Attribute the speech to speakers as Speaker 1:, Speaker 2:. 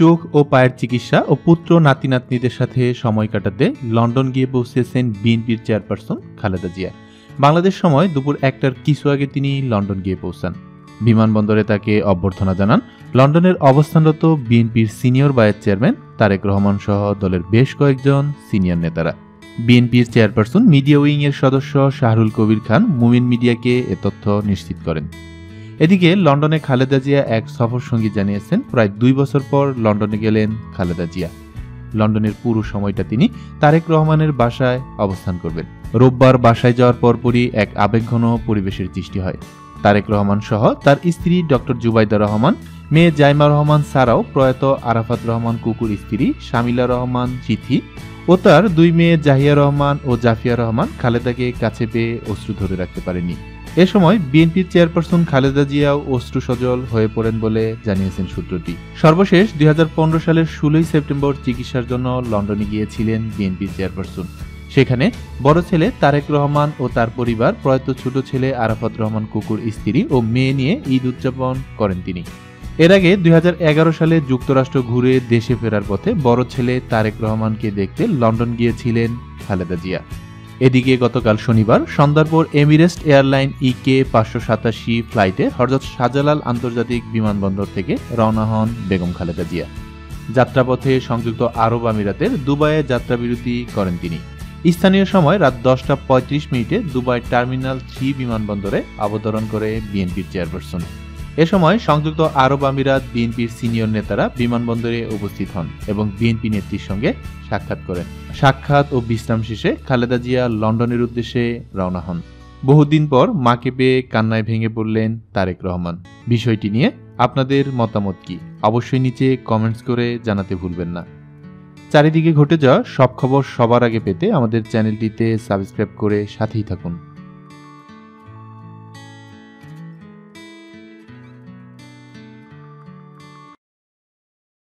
Speaker 1: চোখ ও পায়ের চিকিৎসা ও পুত্র নাতি নাতনিদের সাথে সময় কাটাতে লন্ডন গিয়ে পৌঁছেছেন বিএনপির চেয়ারপারসন খালেদা জিয়া। বাংলাদেশ সময় দুপুর একটার কিছু আগে তিনি লন্ডন গিয়ে পৌঁছান। বিমানবন্দরে তাকে অভ্যর্থনা জানান লন্ডনের অবস্থানরত বিএনপির senior vice chairman Tarique Rahman সহ দলের বেশ কয়েকজন সিনিয়র নেতারা। বিএনপির চেয়ারপারসন মিডিয়া উইংয়ের সদস্য শাহরুল কবির খান মুমিন মিডিয়াকে এ তথ্য নিশ্চিত করেন। এদিকে লন্ডনে খালেদা জিয়া এক সফর সঙ্গী জানিয়েছেন, প্রায় দুই বছর পর লন্ডনে গেলেন খালেদা জিয়া। লন্ডনের পুরো সময়টা তিনি তারেক রহমানের বাসায় অবস্থান করবেন। রোববার বাসায় যাওয়ার পরপরই এক আবেগঘন পরিবেশের সৃষ্টি হয়। তারেক রহমান সহ তার স্ত্রী ডক্টর জুবাইদা রহমান, মেয়ে জাইমা রহমান ছাড়াও প্রয়াত আরাফাত রহমান কুকুর স্ত্রী শামিলা রহমান চিথি ও তার দুই মেয়ে জাহিয়া রহমান ও জাফিয়া রহমান খালেদাকে কাছে পেয়ে অশ্রু ধরে রাখতে পারেনি এ সময় বিএনপির চেয়ারপারসন খালেদা জিয়াও অশ্রু সজল হয়ে পড়েন বলে জানিয়েছেন সূত্রটি। সর্বশেষ দুই সালের ষোলোই সেপ্টেম্বর চিকিৎসার জন্য লন্ডনে গিয়েছিলেন বিএনপির চেয়ারপারসন। সেখানে বড় ছেলে তারেক রহমান ও তার পরিবার প্রয়াত ছোট ছেলে আরাফাত রহমান কুকুর, স্ত্রী ও মেয়ে নিয়ে ঈদ উদযাপন করেন তিনি। এর আগে দুই হাজার এগারো সালে যুক্তরাষ্ট্র ঘুরে দেশে ফেরার পথে বড় ছেলে তারেক রহমানকে দেখতে লন্ডন গিয়েছিলেন খালেদা জিয়া। এদিকে গতকাল শনিবার সন্ধ্যার পর এমিরেস্ট এয়ারলাইন ইকে পাঁচশো সাতাশি ফ্লাইটে হরজত শাহজালাল আন্তর্জাতিক বিমানবন্দর থেকে রওনা হন বেগম খালেদা জিয়া। যাত্রাপথে সংযুক্ত আরব আমিরাতের দুবাইয়ে যাত্রাবিরতি করেন তিনি। স্থানীয় সময় রাত দশটা পঁয়ত্রিশ মিনিটে দুবাই টার্মিনাল থ্রি বিমানবন্দরে অবতরণ করে বিএনপির চেয়ারপারসন। এ সময় সংযুক্ত আরব আমিরাত বিএনপির সিনিয়র নেতারা বিমানবন্দরে উপস্থিত হন এবং বিএনপি নেত্রীর সঙ্গে সাক্ষাৎ করেন। সাক্ষাৎ ও বিশ্রাম শেষে খালেদা জিয়া লন্ডনের উদ্দেশ্যে রওনা হন। বহুদিন পর মাকে পেয়ে কান্নায় ভেঙে পড়লেন তারেক রহমান। বিষয়টি নিয়ে আপনাদের মতামত কি? অবশ্যই নিচে কমেন্টস করে জানাতে ভুলবেন না। চারিদিকে ঘটে যাওয়া সব খবর সবার আগে পেতে আমাদের চ্যানেলটিতে সাবস্ক্রাইব করে সাথেই থাকুন।